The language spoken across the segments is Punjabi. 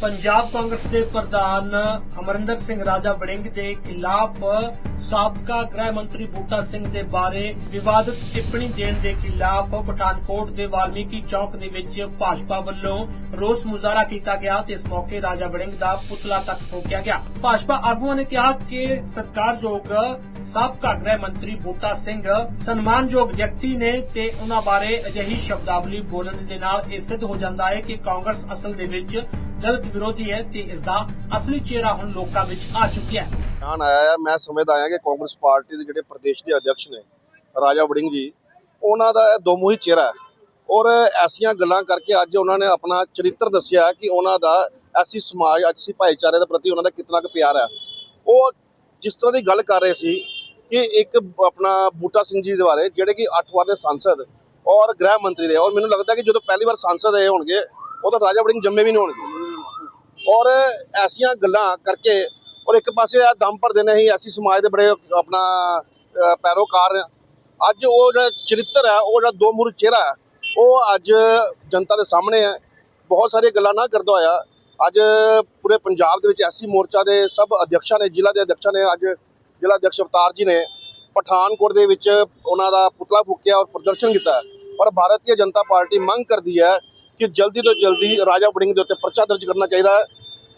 ਪੰਜਾਬ ਕਾਂਗਰਸ ਦੇ ਪ੍ਰਧਾਨ ਅਮਰਿੰਦਰ ਸਿੰਘ ਰਾਜਾ ਵੜਿੰਗ ਦੇ ਖਿਲਾਫ ਸਾਬਕਾ ਗ੍ਰਹਿ ਮੰਤਰੀ ਬੂਟਾ ਸਿੰਘ ਦੇ ਬਾਰੇ ਵਿਵਾਦਤ ਟਿੱਪਣੀ ਦੇਣ ਦੇ ਖਿਲਾਫ ਪਠਾਨਕੋਟ ਦੇ ਵਾਲਮੀਕੀ ਚੌਕ ਦੇ ਵਿੱਚ ਭਾਜਪਾ ਵੱਲੋਂ ਰੋਸ ਮੁਜ਼ਾਹਰਾ ਕੀਤਾ ਗਿਆ ਤੇ ਇਸ ਮੌਕੇ ਰਾਜਾ ਵੜਿੰਗ ਦਾ ਪੁਤਲਾ ਤੱਕ ਫੂਕਿਆ ਗਿਆ। ਭਾਜਪਾ ਆਗੂਆਂ ਨੇ ਕਿਹਾ ਕਿ ਸਤਿਕਾਰਯੋਗ ਸਾਬਕਾ ਗ੍ਰਹਿ ਮੰਤਰੀ ਬੂਟਾ ਸਿੰਘ ਸਨਮਾਨਯੋਗ ਵਿਅਕਤੀ ਨੇ ਤੇ ਉਹਨਾਂ ਬਾਰੇ ਅਜਿਹੀ ਸ਼ਬਦਾਵਲੀ ਬੋਲਣ ਦੇ ਨਾਲ ਇਹ ਸਿੱਧ ਹੋ ਜਾਂਦਾ ਹੈ ਕਿ ਕਾਂਗਰਸ ਅਸਲ ਦੇ ਵਿੱਚ ਦਲਿਤ ਵਿਰੋਧੀ ਹੈ ਤੇ ਇਸ ਦਾ ਅਸਲੀ ਚਿਹਰਾ ਹੁਣ ਲੋਕਾਂ ਵਿੱਚ ਆ ਚੁੱਕਿਆ ਹੈ। ਬਿਆਨ ਆਇਆ ਹੈ, ਮੈਂ ਸਮਝਦਾ ਆਇਆ ਕਿ ਕਾਂਗਰਸ ਪਾਰਟੀ ਦੇ ਜਿਹੜੇ ਪ੍ਰਦੇਸ਼ ਦੇ ਅਧਿਕਸ਼ ਨੇ, ਰਾਜਾ ਵੜਿੰਗ ਜੀ, ਉਹਨਾਂ ਦਾ ਇਹ ਦੋਮੂਹੀ ਚਿਹਰਾ ਹੈ। ਔਰ ਐਸੀਆਂ ਗੱਲਾਂ ਕਰਕੇ ਅੱਜ ਉਹਨਾਂ ਨੇ ਆਪਣਾ ਚਰਿੱਤਰ ਦੱਸਿਆ ਕਿ ਉਹਨਾਂ ਦਾ ਐਸੀ ਸਮਾਜ, ਐਸੀ ਭਾਈਚਾਰੇ ਦੇ ਪ੍ਰਤੀ ਉਹਨਾਂ ਦਾ ਕਿੰਨਾ ਕੁ ਪਿਆਰ ਹੈ। ਉਹ ਜਿਸ ਤਰ੍ਹਾਂ ਦੀ ਗੱਲ ਕਰ ਰਹੇ ਸੀ ਕਿ ਇੱਕ ਆਪਣਾ ਬੂਟਾ ਸਿੰਘ ਜੀ ਦੇ ਬਾਰੇ, ਜਿਹੜੇ ਕਿ 8 ਵਾਰ ਦੇ ਸੰਸਦ ਔਰ ਗ੍ਰਹਿ ਮੰਤਰੀ ਰਹੇ। ਔਰ ਮੈਨੂੰ ਲੱਗਦਾ ਕਿ ਜਦੋਂ ਪਹਿਲੀ ਵਾਰ ਸੰਸਦ ਰਹੇ ਹੋਣਗੇ, ਉਦੋਂ ਰਾਜਾ ਵੜਿੰਗ ਜੰਮੇ ਵੀ ਨਹੀਂ ਹੋਣਗੇ। ਔਰ ਐਸੀਆਂ ਗੱਲਾਂ ਕਰਕੇ, ਔਰ ਇੱਕ ਪਾਸੇ ਆ ਦਮ ਭਰਦੇ ਨੇ ਅਸੀਂ ਐਸੀ ਸਮਾਜ ਦੇ ਬੜੇ ਆਪਣਾ ਪੈਰੋਕਾਰ ਅੱਜ ਉਹ ਜਿਹੜਾ ਚਰਿੱਤਰ ਹੈ, ਉਹ ਜਿਹੜਾ ਦੋ ਮੂਰ ਚਿਹਰਾ ਹੈ, ਉਹ ਅੱਜ ਜਨਤਾ ਦੇ ਸਾਹਮਣੇ ਹੈ। ਬਹੁਤ ਸਾਰੀਆਂ ਗੱਲਾਂ ਨਾ ਕਰਦਾ ਹੋਇਆ। ਅੱਜ ਪੂਰੇ ਪੰਜਾਬ ਦੇ ਵਿੱਚ ਐਸੀ ਮੋਰਚਾ ਦੇ ਸਭ ਅਧਿਕਸ਼ਾਂ ਨੇ, ਜ਼ਿਲ੍ਹਾ ਦੇ ਅਧਿਕਸ਼ਾਂ ਨੇ ਅੱਜ ਜ਼ਿਲ੍ਹਾ ਅਧਿਕਸ਼ ਅਵਤਾਰ ਜੀ ਨੇ ਪਠਾਨਕੋਟ ਦੇ ਵਿੱਚ ਉਹਨਾਂ ਦਾ ਪੁਤਲਾ ਫੂਕਿਆ ਔਰ ਪ੍ਰਦਰਸ਼ਨ ਕੀਤਾ ਹੈ। ਪਰ ਭਾਰਤੀ ਜਨਤਾ ਪਾਰਟੀ ਮੰਗ ਕਰਦੀ ਹੈ ਕਿ ਜਲਦੀ ਤੋਂ ਜਲਦੀ ਰਾਜਾ ਵੜਿੰਗ ਦੇ ਉੱਤੇ ਪਰਚਾ ਦਰਜ ਕਰਨਾ ਚਾਹੀਦਾ ਹੈ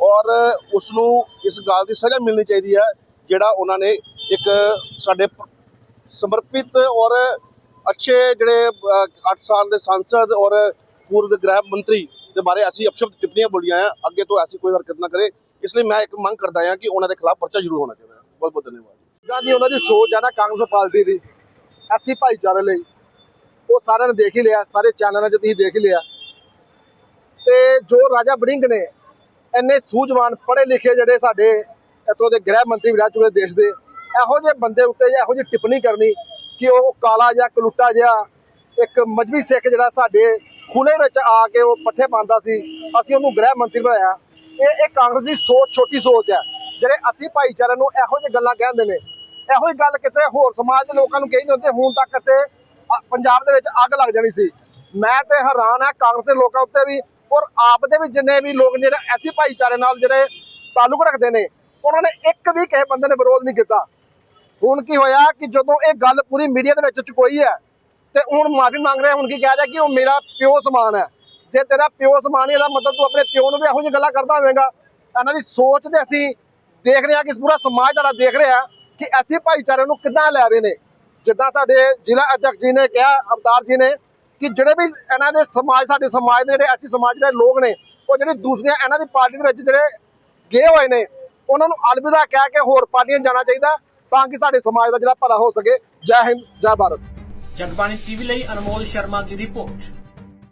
ਔਰ ਉਸ ਨੂੰ ਇਸ ਗੱਲ ਦੀ ਸਜ਼ਾ ਮਿਲਣੀ ਚਾਹੀਦੀ ਹੈ, ਜਿਹੜਾ ਉਹਨਾਂ ਨੇ ਇੱਕ ਸਾਡੇ ਸਮਰਪਿਤ ਔਰ ਅੱਛੇ ਜਿਹੜੇ 8 ਸਾਲ ਦੇ ਸੰਸਦ ਔਰ ਪੂਰਵ ਗ੍ਰਹਿ ਮੰਤਰੀ ਦੇ ਬਾਰੇ ਅਸੀਂ ਅਪਸ਼ਬਦ ਟਿੱਪਣੀਆਂ ਬੋਲੀਆਂ ਆ, ਅੱਗੇ ਤੋਂ ਐਸੀ ਕੋਈ ਹਰਕਤ ਨਾ ਕਰੇ ਇਸ ਲਈ ਮੈਂ ਇੱਕ ਮੰਗ ਕਰਦਾ ਹਾਂ ਕਿ ਉਹਨਾਂ ਦੇ ਖਿਲਾਫ ਪਰਚਾ ਜ਼ਰੂਰ ਹੋਣਾ ਚਾਹੀਦਾ ਬਹੁਤ ਬਹੁਤ ਧੰਨਵਾਦ। ਜਿੱਦਾਂ ਦੀ ਉਹਨਾਂ ਦੀ ਸੋਚ ਹੈ ਨਾ ਕਾਂਗਰਸ ਪਾਰਟੀ ਦੀ, ਐਸੀ ਭਾਈਚਾਰੇ ਲਈ। ਉਹ ਸਾਰਿਆਂ ਨੇ ਦੇਖ ਹੀ ਲਿਆ, ਸਾਰੇ ਚੈਨਲਾਂ 'ਚ ਤੁਸੀਂ ਦੇਖ ਹੀ ਲਿਆ। ਤੇ ਜੋ ਰਾਜਾ ਬੜਿੰਗ ਨੇ, ਇੰਨੇ ਸੂਝਵਾਨ ਪੜ੍ਹੇ ਲਿਖੇ ਜਿਹੜੇ ਸਾਡੇ ਇੱਥੋਂ ਦੇ ਗ੍ਰਹਿ ਮੰਤਰੀ ਵੀ ਰਹਿ ਚੁੱਕੇ ਦੇਸ਼ ਦੇ, ਇਹੋ ਜਿਹੇ ਬੰਦੇ ਉੱਤੇ ਜਾਂ ਇਹੋ ਜਿਹੀ ਟਿੱਪਣੀ ਕਰਨੀ ਕਿ ਉਹ ਕਾਲਾ ਜਾਂ ਕਲੁੱਟਾ ਜਿਹਾ, ਇੱਕ ਮਜਬੀ ਸਿੱਖ ਜਿਹੜਾ ਸਾਡੇ ਖੁਲੇ ਵਿੱਚ ਆ ਕੇ ਉਹ ਪੱਠੇ ਪਾਉਂਦਾ ਸੀ, ਅਸੀਂ ਉਹਨੂੰ ਗ੍ਰਹਿ ਮੰਤਰੀ ਬਣਾਇਆ। ਇਹ ਇਹ ਕਾਂਗਰਸ ਦੀ ਸੋਚ, ਛੋਟੀ ਸੋਚ ਹੈ। ਜਿਹੜੇ ਅਸੀਂ ਭਾਈਚਾਰੇ ਨੂੰ ਇਹੋ ਜਿਹੀ ਗੱਲਾਂ ਕਹਿੰਦੇ ਨੇ, ਇਹੋ ਹੀ ਗੱਲ ਕਿਸੇ ਹੋਰ ਸਮਾਜ ਦੇ ਲੋਕਾਂ ਨੂੰ ਕਹੀ ਨਹੀਂ ਹੁੰਦੀ, ਹੁਣ ਤੱਕ ਤੇ ਪੰਜਾਬ ਦੇ ਵਿੱਚ ਅੱਗ ਲੱਗ ਜਾਣੀ ਸੀ। ਮੈਂ ਤੇ ਹੈਰਾਨ ਆ ਕਾਂਗਰਸ ਦੇ ਲੋਕਾਂ ਉੱਤੇ ਵੀ ਔਰ ਆਪ ਦੇ ਵੀ ਜਿੰਨੇ ਵੀ ਲੋਕ ਜਿਹੜੇ ਐਸੀ ਭਾਈਚਾਰੇ ਨਾਲ ਜਿਹੜੇ ਤਾਲੁਕ ਰੱਖਦੇ ਨੇ, ਉਹਨਾਂ ਨੇ ਇੱਕ ਵੀ ਕਿਸੇ ਬੰਦੇ ਨੇ ਵਿਰੋਧ ਨਹੀਂ ਕੀਤਾ। ਹੁਣ ਕੀ ਹੋਇਆ ਕਿ ਜਦੋਂ ਇਹ ਗੱਲ ਪੂਰੀ ਮੀਡੀਆ ਦੇ ਵਿੱਚ ਚੁਕੋਈ ਹੈ, ਤੇ ਹੁਣ ਮਾਫੀ ਮੰਗ ਰਿਹਾ, ਹੁਣ ਕੀ ਕਹਿ ਰਿਹਾ ਕਿ ਉਹ ਮੇਰਾ ਪਿਓ ਸਮਾਨ ਹੈ। ਜੇ ਤੇਰਾ ਪਿਓ ਸਮਾਨ ਹੈ ਇਹਦਾ ਮਤਲਬ ਤੂੰ ਆਪਣੇ ਪਿਓ ਨੂੰ ਵੀ ਇਹੋ ਜਿਹੀ ਗੱਲਾਂ ਕਰਦਾ ਹੋਵੇਂਗਾ। ਇਹਨਾਂ ਦੀ ਸੋਚ ਤੇ ਅਸੀਂ ਦੇਖ ਰਹੇ ਹਾਂ ਕਿ ਪੂਰਾ ਸਮਾਜ ਸਾਡਾ ਦੇਖ ਰਿਹਾ ਕਿ ਐਸੀ ਭਾਈਚਾਰੇ ਨੂੰ ਕਿੱਦਾਂ ਲੈ ਰਹੇ ਨੇ। ਜਿੱਦਾਂ ਸਾਡੇ ਜ਼ਿਲ੍ਹਾ ਅਧਿਕਸ਼ ਜੀ ਨੇ ਕਿਹਾ, ਅਵਤਾਰ ਜੀ ਨੇ, ਕਿ ਜਿਹੜੇ ਵੀ ਇਹਨਾਂ ਦੇ ਸਮਾਜ, ਸਾਡੇ ਸਮਾਜ ਦੇ ਜਿਹੜੇ ਐਸੀ ਸਮਾਜ ਦੇ ਲੋਕ ਨੇ, ਉਹ ਜਿਹੜੇ ਦੂਸਰੀਆਂ ਇਹਨਾਂ ਦੀ ਪਾਰਟੀ ਦੇ ਵਿੱਚ ਜਿਹੜੇ ਗਏ ਹੋਏ ਨੇ, ਉਹਨਾਂ ਨੂੰ ਅਲਵਿਦਾ ਕਹਿ ਕੇ ਹੋਰ ਪਾਰਟੀਆਂ ਜਾਣਾ ਚਾਹੀਦਾ ਤਾਂ ਕਿ ਸਾਡੇ ਸਮਾਜ ਦਾ ਜਿਹੜਾ ਭਲਾ ਹੋ ਸਕੇ। ਜੈ ਹਿੰਦ, ਜੈ ਭਾਰਤ। ਜਗਬਾਣੀ ਟੀਵੀ ਲਈ ਅਨਮੋਲ ਸ਼ਰਮਾ ਦੀ ਰਿਪੋਰਟ।